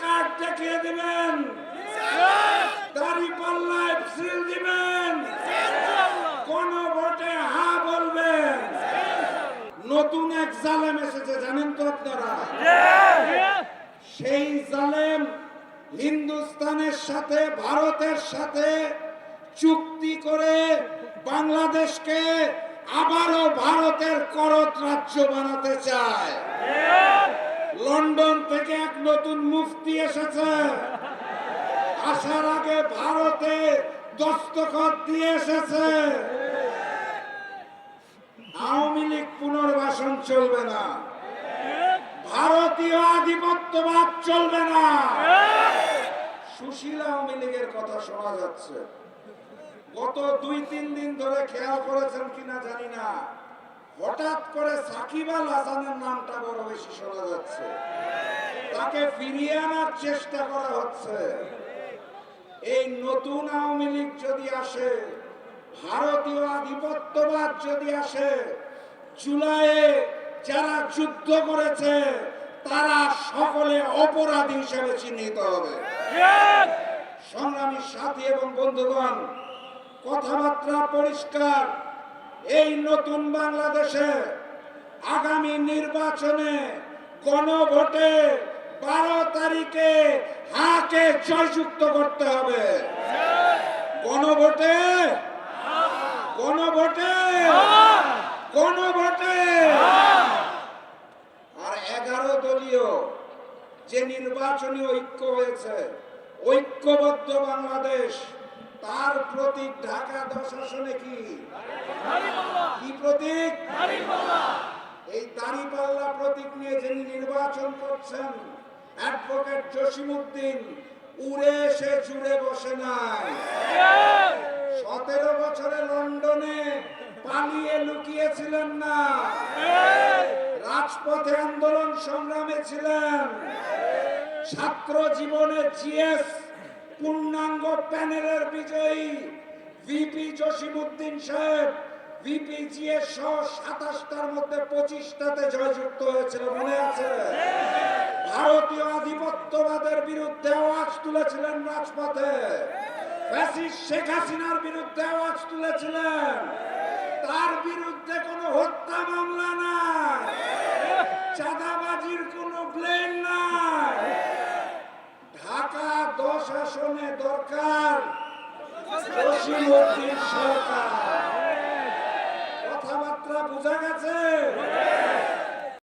Card দেখিয়ে দিবেন। দাড়ি পাল্লায় সিল দিবেন। কোন ভোটে হা বলবেন। নতুন এক জালেম এসেছে, জানেন তো আপনারা? সেই জালেম হিন্দুস্তানের সাথে, ভারতের সাথে চুক্তি করে বাংলাদেশকে আবারও ভারতের করত রাজ্য বানাতে চায়। লন্ডন থেকে এক নতুন মুফতি এসেছে। আসার আগে ভারতে দস্তখত দিয়ে এসেছে। আওয়ামী লীগ পুনর্বাসন চলবে না। ভারতীয় আধিপত্যবাদ চলবে না। সুশীল আওয়ামী লীগের কথা শোনা যাচ্ছে। গত দুই তিন দিন ধরে খেয়াল করেছেন কিনা জানি না। হঠাৎ করে সাকিব আল হাসানের নামটা বড় বেশি শোনা যাচ্ছে। তাকে ফিরিয়ে আনার চেষ্টা করা হচ্ছে। এই নতুন আওয়ামী লীগ যদি আসে ভারতীয় আধিপত্যবাদ যদি আসে জুলাইয়ে যারা যুদ্ধ করেছে তারা সকলে অপরাধী হিসেবে চিহ্নিত হবে। সংগ্রামী সাথী এবং বন্ধুগণ কথাবার্তা পরিষ্কার এই নতুন বাংলাদেশে আগামী নির্বাচনে গণভোটে বারো তারিখে হাকে জয়যুক্ত করতে হবে? গণভোটে? গণভোটে? গণভোটে? আর এগারো দলীয় যে নির্বাচনী ঐক্য হয়েছে, ঐক্যবদ্ধ বাংলাদেশ তার প্রতীক ঢাকা দশ আসনে কি কি প্রতীক? এই দাড়িপাল্লা প্রতীক নিয়ে যিনি নির্বাচন করছেন অ্যাডভোকেট জসিমউদ্দিন উড়ে এসে জুড়ে বসে নাই। সতেরো বছরে লন্ডনে পালিয়ে লুকিয়েছিলেন না। রাজপথে আন্দোলন সংগ্রামে ছিলেন। ছাত্র জীবনে জিএস পূর্ণাঙ্গ প্যানেলের বিজয়ী ভিপি জসিমউদ্দিন সাহেব, ভিপি সাতাশটার মধ্যে পঁচিশটাতে জয়যুক্ত হয়েছিল, মনে আছে? ভারতীয় আধিপত্যবাদের বিরুদ্ধে আওয়াজ তুলেছিলেন রাজপথে। শেখ হাসিনার বিরুদ্ধে আওয়াজ তুলেছিলেন। তার বিরুদ্ধে কোনো হত্যা মামলা নাই। চাঁদাবাজির কোনো ব্লেম নাই ঢাকা আসনে দরকার। সরকার